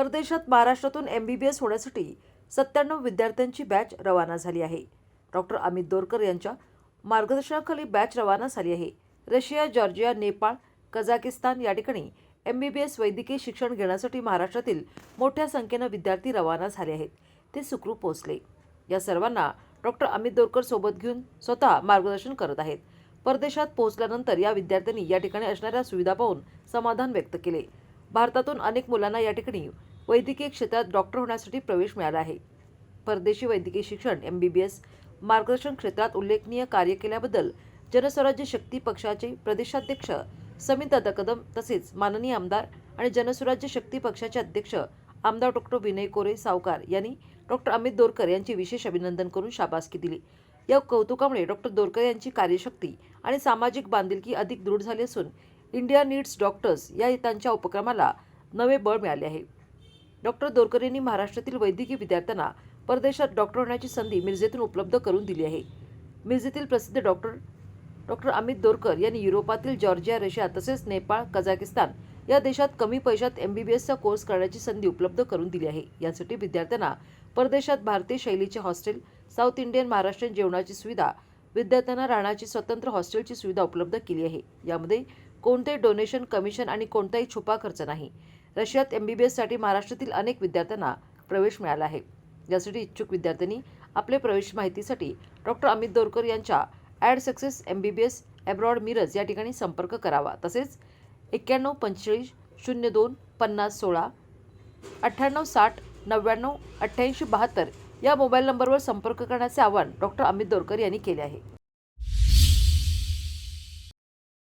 परदेशात महाराष्ट्रातून M B B S होण्यासाठी सत्त्याण्णव विद्यार्थ्यांची बॅच रवाना झाली आहे. डॉक्टर अमित दोरकर यांच्या मार्गदर्शनाखाली बॅच रवाना झाली आहे. रशिया जॉर्जिया नेपाळ कझाकिस्तान या ठिकाणी एम बी बी एस वैद्यकीय शिक्षण घेण्यासाठी महाराष्ट्रातील मोठ्या संख्येनं विद्यार्थी रवाना झाले आहेत. ते सुखरूप पोहोचले. या सर्वांना डॉक्टर अमित दोरकर सोबत घेऊन स्वतः मार्गदर्शन करत आहेत. परदेशात पोहोचल्यानंतर या विद्यार्थ्यांनी या ठिकाणी असणाऱ्या सुविधा पाहून समाधान व्यक्त केले. भारतातून अनेक मुलांना या ठिकाणी वैद्यकीय क्षेत्रात डॉक्टर होण्यासाठी प्रवेश मिळाला आहे. परदेशी वैद्यकीय शिक्षण एम बी बी एस मार्गदर्शन क्षेत्रात उल्लेखनीय कार्य केल्याबद्दल जनस्वराज्य शक्ती पक्षाचे प्रदेशाध्यक्ष समित दादा कदम तसेच माननीय आमदार आणि जनस्वराज्य शक्ती पक्षाचे अध्यक्ष आमदार डॉक्टर विनय कोरे सावकार यांनी डॉक्टर अमित दोरकर यांचे विशेष अभिनंदन करून शाबासकी दिली. या कौतुकामुळे डॉक्टर दोरकर यांची कार्यशक्ती आणि सामाजिक बांधिलकी अधिक दृढ झाली असून इंडिया नीड्स डॉक्टर्स या त्यांच्या उपक्रमाला नवे बळ मिळाले आहे. डॉक्टर दोरकर यांनी महाराष्ट्रातील वैद्यकीय विद्यार्थ्यांना परदेशात डॉक्टर होण्याची संधी मिरजेतून उपलब्ध करून दिली आहे. मिरजेतील प्रसिद्ध डॉक्टर डॉक्टर अमित दोरकर यांनी युरोपातील जॉर्जिया रशिया तसेच नेपाळ कझाकिस्तान या देशात कमी पैशात एम बी बी एसचा कोर्स करण्याची संधी उपलब्ध करून दिली आहे. यासाठी विद्यार्थ्यांना परदेशात भारतीय शैलीचे हॉस्टेल साऊथ इंडियन महाराष्ट्रीयन जेवणाची सुविधा विद्यार्थ्यांना राहण्याची स्वतंत्र हॉस्टेलची सुविधा उपलब्ध केली आहे. यामध्ये कोणतेही डोनेशन कमिशन आणि कोणताही छुपा खर्च नाही. रशियात एम बी बी एससाठी महाराष्ट्रातील अनेक विद्यार्थ्यांना प्रवेश मिळाला आहे. यासाठी इच्छुक विद्यार्थ्यांनी आपले प्रवेश माहितीसाठी डॉक्टर अमित दोरकर यांच्या ad success M B B S abroad Miraj या ठिकाणी संपर्क करावा. तसेच एक्क्याण्णव पंचेचाळीस शून्य दोन पन्नास सोळा अठ्ठ्याण्णव साठ नव्याण्णव अठ्ठ्याऐंशी बहात्तर या मोबाईल नंबरवर संपर्क करण्याचे आवाहन डॉक्टर अमित दोरकर यांनी केले आहे.